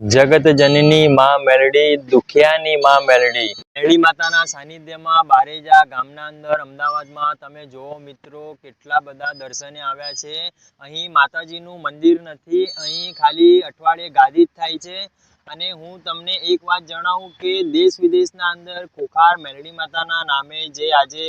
જગત જનની માં મેલડી દુખિયાની માં મેલડી. મેલડી માતાના સાનિધ્યમાં બારેજા ગામના અંદર અમદાવાદમાં તમે જુઓ મિત્રો, કેટલા બધા દર્શને આવ્યા છે. અહીં માતાજીનું મંદિર નથી, અહીં ખાલી અઠવાડિયે ગાદી થાય છે. અને હું તમને એક વાત જણાવું કે દેશ વિદેશના અંદર ખોખાર મેરડી માતાના નામે જે આજે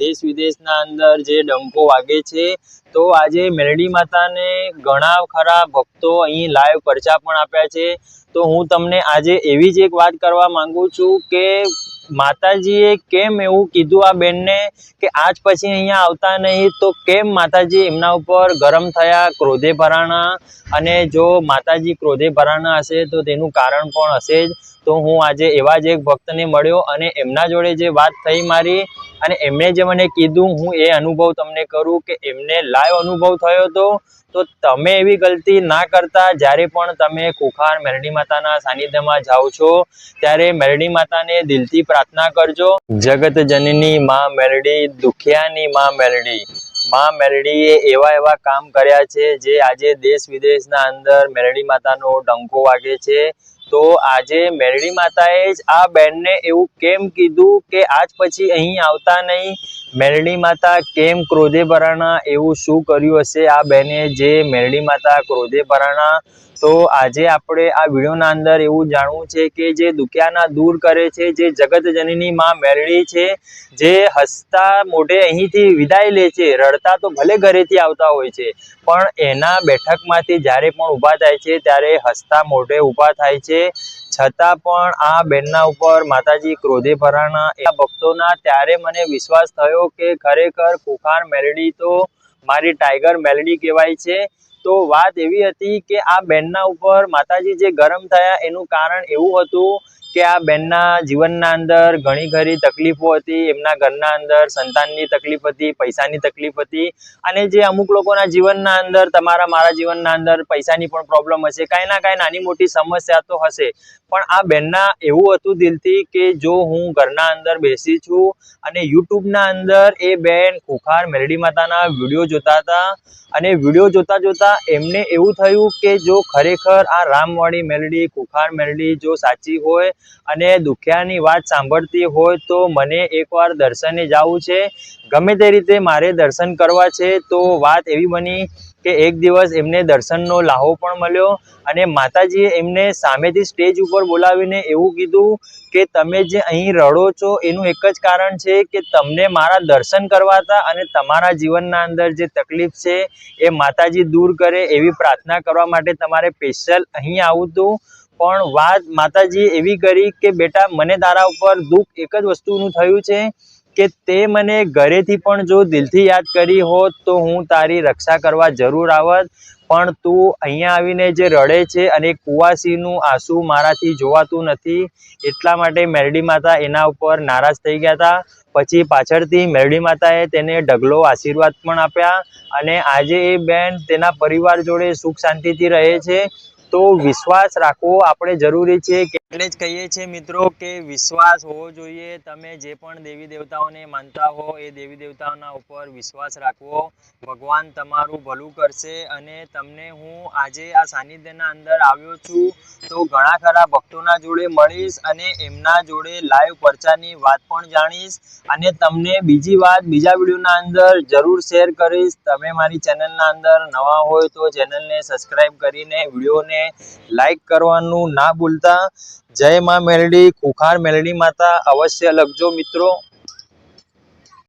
દેશ વિદેશના અંદર જે ડંકો વાગે છે, તો આજે મેરડી માતાને ઘણા ખરા ભક્તો અહીં લાઈવ પરચા પણ આપ્યા છે. તો હું તમને આજે એવી જ એક વાત કરવા માંગુ છું કે માતાજીએ કેમ એવું કીધું આ બેનને કે આજ પછી અહીંયા આવતા નહીં, તો કેમ માતાજી એમના ઉપર ગરમ થયા, ક્રોધે ભરાણા? અને જો માતાજી ક્રોધે ભરાણા હશે, તો તેનું કારણ પણ હશે જ. તો હું આજે એવા જ એક ભક્તને મળ્યો અને એમના જોડે જે વાત થઈ મારી અને એમણે જે મને કીધું, હું એ અનુભવ તમને કરું કે એમને લાઈવ અનુભવ થયો હતો તો તમે એવી ગલતી ના કરતા, જ્યારે પણ તમે કુખાર મેરડી માતાના સાનિધ્યમાં જાઓ છો, ત્યારે મેરડી માતાને દિલથી પ્રાર્થના કરજો. જગત જનની માં મેરડી, દુખિયાની માં મેરડી. માં મેરડીએ એવા એવા કામ કર્યા છે, જે આજે દેશ વિદેશના અંદર મેરડી માતાનો ડંકો વાગે છે. તો આજે મેરડી માતાએ જ આ બેનને એવું કેમ કીધું કે આજ પછી અહીં આવતા નહીં? મેરડી માતા કેમ ક્રોધે ભરાણા? એવું શું કર્યું હશે? આ બેને જે મેરડી માતા ક્રોધે ભરાણા તો આજે આપણે આ વિડીયોના અંદર એવું જાણવું છે કે જે દુખિયાના દૂર કરે છે, જે જગત જનની માં મેરડી છે, જે હસતા મોઢે અહીંથી વિદાય લે છે, રડતા તો ભલે ઘરેથી આવતા હોય છે, પણ એના બેઠકમાંથી જ્યારે પણ ઊભા થાય છે, ત્યારે હસતા મોઢે ઊભા થાય છે. છતાં પણ આ બેનના ઉપર માતાજી ક્રોધે ભરાણા એ ભક્તોના ત્યારે મને વિશ્વાસ થયો કે ખરેખર કુખાર મેલડી તો મારી ટાઈગર મેલડી કહેવાય છે. તો વાત એવી હતી કે આ બેનના ઉપર માતાજી જે ગરમ થયા એનું કારણ એવું હતું કે આ બેનના જીવનના અંદર ઘણી ઘણી તકલીફો હતી, એમના ઘરના અંદર સંતાનની તકલીફ હતી, પૈસાની તકલીફ હતી. અને જે અમુક લોકોના જીવનના અંદર, તમારા મારા જીવનના અંદર પૈસાની પણ પ્રોબ્લેમ હશે. કાંઈ ના કાંઈ નાની મોટી સમસ્યા તો હશે. પણ આ બેનના એવું હતું દિલથી કે જો હું ઘરના અંદર બેસી છું અને યુટ્યુબના અંદર એ બેન ખુખાર મેલડી માતાના વીડિયો જોતા હતા અને વીડિયો જોતા જોતા એમને એવું થયું કે જો ખરેખર આ રામવાળી મેલડી, ખુખાર મેલડી જો સાચી હોય અને દુખિયાની વાત સાંભળતી હોય તો મને એકવાર દર્શને જવું છે. ગમે તે રીતે મારે દર્શન કરવા છે તો વાત એવી બની કે એક દિવસ એમને દર્શનનો લાહો પણ મળ્યો અને માતાજીએ એમને સામેથી સ્ટેજ ઉપર બોલાવીને એવું કીધું કે તમે જે અહીં રડો છો એનું એક જ કારણ છે કે તમને મારા દર્શન કરવા હતા અને તમારા જીવનના અંદર જે તકલીફ છે એ માતાજી દૂર કરે એવી પ્રાર્થના કરવા માટે તમારે સ્પેશિયલ અહીં આવું હતું પણ વાત માતાજી એવી કરી કે, બેટા, મને તારા ઉપર દુઃખ એક જ વસ્તુનું થયું છે કે તે મને ઘરેથી પણ જો દિલથી યાદ કરી હોત તો હું તારી રક્ષા કરવા જરૂર આવત. પણ તું અહીંયા આવીને જે રડે છે અને કુવાસીનું આંસુ મારાથી જોવાતું નથી, એટલા માટે મેરડી માતા એના ઉપર નારાજ થઈ ગયા હતા પછી પાછળથી મેરડી માતાએ તેને ઢગલો આશીર્વાદ પણ આપ્યા અને આજે એ બેન તેના પરિવાર જોડે સુખ શાંતિથી રહે છે. તો વિશ્વાસ રાખવો આપણે જરૂરી છે એટલે જ કહીએ છીએ મિત્રો કે વિશ્વાસ હોવો જોઈએ. તમે જે પણ દેવી દેવતાઓને માનતા હો, એ દેવી દેવતાઓના ઉપર વિશ્વાસ રાખવો. ભગવાન તમારું ભલું કરશે અને તમને હું આજે આ સાનિધ્યના અંદર આવ્યો છું તો ઘણા ખરા ભક્તોના જોડે મળીશ અને એમના જોડે લાઈવ પરચાની વાત પણ જાણીશ. અને તમને બીજી વાત બીજા વિડીયોના અંદર જરૂર શેર કરીશ. તમે મારી ચેનલના અંદર નવા હોય તો ચેનલને સબસ્ક્રાઈબ કરીને વિડીયોને લાઈક કરવાનું ના ભૂલતા. જય માં મેલડી ખુખાર મેલડી માતા અવશ્ય લખજો મિત્રો.